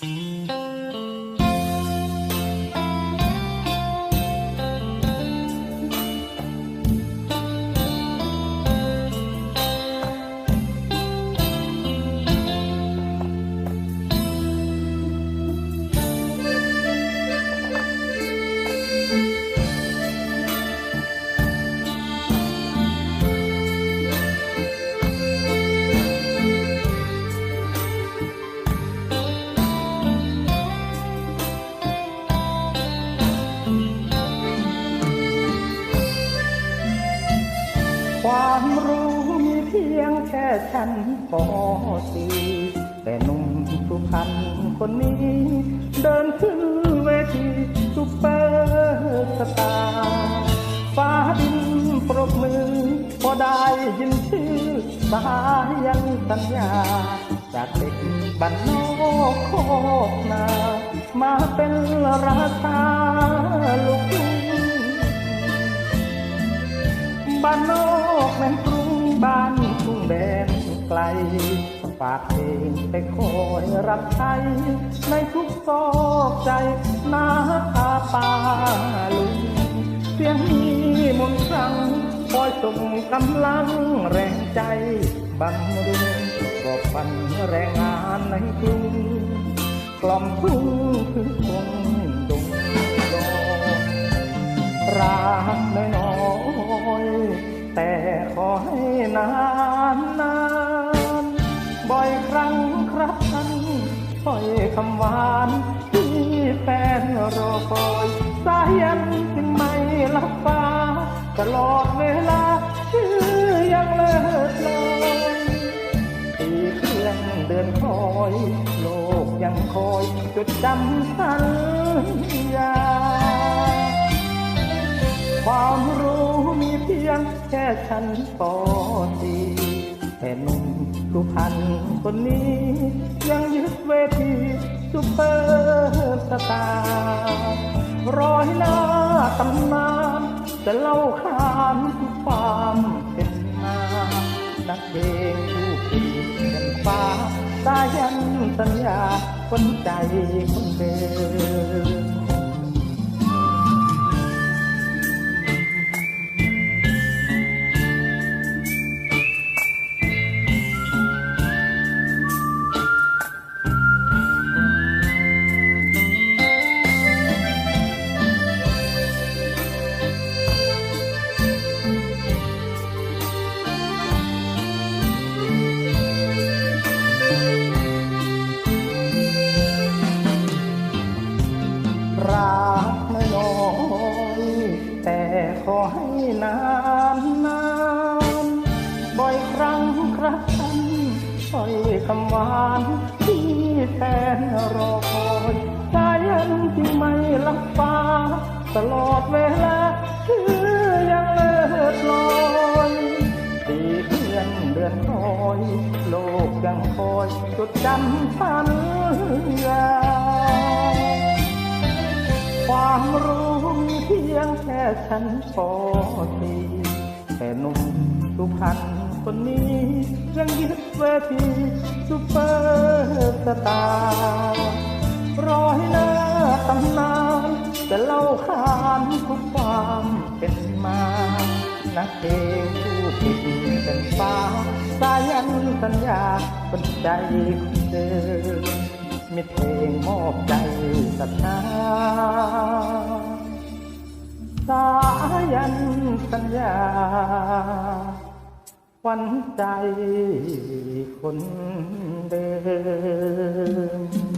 ค ชั้นป .4 แต่หนุ่มสุพรรณคนนี้ เดินขึ้นเวทีซุปเปอร์สตาร์ฟ้าดินปรบมือ พอได้ยินชื่อสายันสัญญา จากเด็กบ้านนอกโคกนา มาเป็นราชาลูกทุ่งบ้านนอกแม่นกรุ ฝากเพลงไปคอยรับใช้ในทุกซอกใจนาคาป่าลุงเสียงนี้มนต์ครั้งคอยส่งกำลังแรงใจบำรุงก็ปันแรงงานในกรุงกล่อมทุ่งคือคงดงดองรักน้อย คำหวานที่แฟนรอคอย สายันจึงไม่รับฟ้า ตลอดเวลาชื่อยังเลิศลอยปีเครื่องเดือนคอย โลกยังคอยจดจำสัญญา ความรู้มีเพียงแค่ชั้นป .4 แต่หนุ่มสุพรรณคนนี้ ยังยึดเวทีซุปเปอร์สตาร์ร้อยหน้าตำนานจะเล่าขานทุกความเป็นมานักเพลงผู้ปีกันฟ้าสายันสัญญาคนใจคนเดิม นานนานบ่อยครั้งครับท่านคอยคำหวานที่แฟนรอคอยสายันที่ไม่ลับฟ้าตลอดเวลาคือยังเลิศลอยปีเดือนเดือนคอยโลกยังคอยจดจำสัญญา ความรู้มีเพียงแค่ชั้นป .4 แต่หนุ่มสุพรรณคนนี้ยังยึดเวทีซุปเปอร์สตาร์รอยหน้าตำนานจะเล่าขานทุกความเป็นมานักเพลงผู้ผิดเป็นฟ้าสายันสัญญาคนใจคนเดิม มิตรเพลงมอบใจศรัทธาสายันสัญญาขวันใจคนเดิม